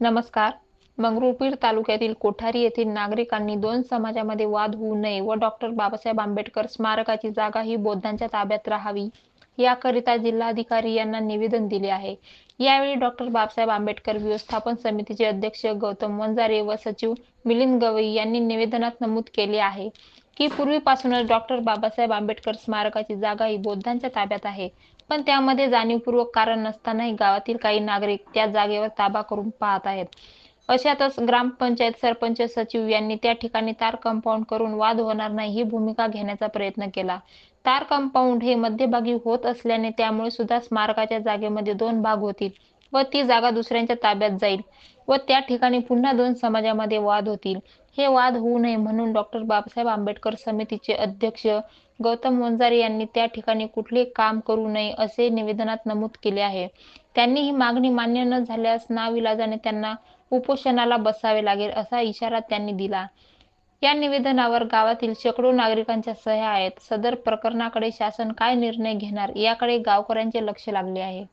नमस्कार. मंगरुळपीर तालुक्यातील कोठारी येथील नागरिकांनी दोन समाजामध्ये वाद होऊ नये व डॉक्टर बाबासाहेब आंबेडकर स्मारकाची जागा ही बौद्धांच्या ताब्यात राहावी याकरिता जिल्हाधिकारी यांना निवेदन दिले आहे. यावेळी डॉक्टर बाबासाहेब आंबेडकर व्यवस्थापन समितीचे अध्यक्ष गौतम वंजारे व सचिव मिलिंद गवई यांनी निवेदनात नमूद केले आहे. की पूर्वीपासूनच डॉक्टर बाबासाहेब आंबेडकर स्मारकाची जागा ही बौद्धांच्या ताब्यात आहे. पण त्यामध्ये जाणीवपूर्वक कारण नसतानाही गावातील काही नागरिक त्या जागेवर ताबा करून पाहत आहेत. अशातच ग्रामपंचायत सरपंच सचिव यांनी त्या ठिकाणी तार कंपाऊंड करून वाद होणार नाही ही भूमिका घेण्याचा प्रयत्न केला. तार कंपाऊंड हे मध्यभागी होत असल्याने त्यामुळे सुद्धा स्मारकाच्या जागेमध्ये दोन भाग होतील व ती जागा दुसऱ्यांच्या ताब्यात जाईल. व त्या ठिकाणी पुन्हा दोन समाजामध्ये वाद होतील. हे वाद होऊ नये म्हणून डॉक्टर बाबासाहेब आंबेडकर समितीचे अध्यक्ष गौतम वंजारे यांनी त्या ठिकाणी कुठले काम करू नये असे निवेदनात नमूद केले आहे. त्यांनी ही मागणी मान्य न झाल्यास नाविलाजाने त्यांना उपोषणाला बसावे लागेल असा इशारा त्यांनी दिला. या निवेदनावर गावातील शेकडो नागरिकांच्या सह्या आहेत. सदर प्रकरणाकडे शासन काय निर्णय घेणार याकडे गावकऱ्यांचे लक्ष लागले आहे.